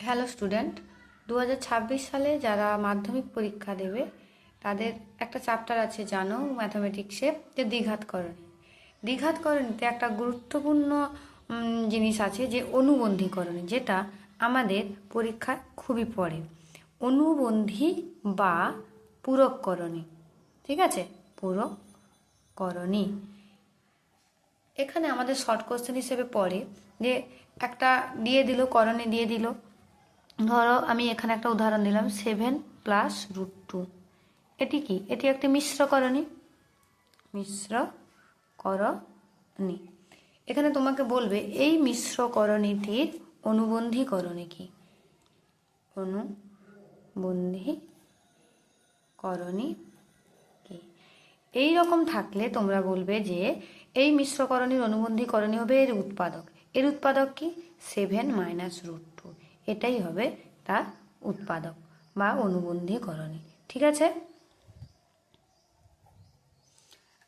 Hello student দু হাজার ছাব্বিশ সালে যারা মাধ্যমিক পরীক্ষা দেবে, তাদের একটা চ্যাপ্টার আছে জানো ম্যাথামেটিক্সে যে দ্বিঘাতকরণী। দ্বিঘাতকরণীতে একটা গুরুত্বপূর্ণ জিনিস আছে যে অনুবন্ধীকরণী, যেটা আমাদের পরীক্ষায় খুবই পড়ে। অনুবন্ধী বা পূরককরণী ঠিক আছে? পূরককরণী এখানে আমাদের শর্ট কোশ্চেন হিসেবে পড়ে যে একটা দিয়ে দিল, করণে দিয়ে দিল ধরো আমি এখানে একটা উদাহরণ দিলাম সেভেন প্লাস রুট টু এটি কি? এটি একটি মিশ্র করণী। মিশ্র করণী। এখানে তোমাকে বলবে, এই মিশ্র করণীটির অনুবন্ধী করণী কি? অনুবন্ধী করণী কি? এই রকম থাকলে তোমরা বলবে যে, এই মিশ্রকরণীর অনুবন্ধীকরণী হবে এর উৎপাদক। এর উৎপাদক কি? সেভেন মাইনাস রুট টু এটাই হবে তার উৎপাদক বা অনুবন্ধীকরণী ঠিক আছে?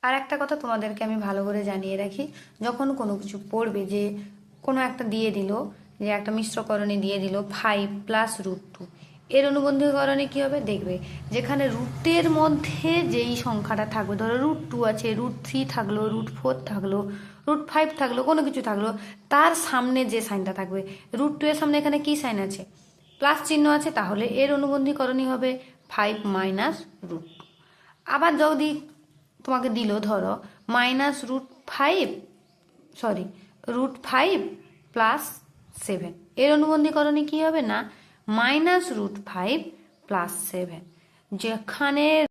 আর একটা কথা তোমাদেরকে আমি ভালো করে জানিয়ে রাখি, যখন কোনো কিছু পড়বে যে কোনো একটা দিয়ে দিল, যে একটা মিশ্রকরণে দিয়ে দিল ফাইভ প্লাস রুট টু এর অনুবন্ধীকরণে কী হবে? দেখবে। যেখানে রুটের মধ্যে যেই সংখ্যাটা থাকবে, ধরো রুট টু আছে রুট থ্রি থাকল রুট ফোর থাকল রুট ফাইভ থাকল, কোনো কিছু থাকল, তার সামনে যে সাইনটা থাকবে রুট টু এর সামনে এখানে কী সাইন আছে? প্লাস চিহ্ন আছে, তাহলে এর অনুবন্ধীকরণই হবে ফাইভ মাইনাস রুট আবার যদি তোমাকে দিল, ধরো minus root five sorry root five plus seven এর অনুবন্ধীকরণে কী হবে না? Minus root five plus seven যেখানে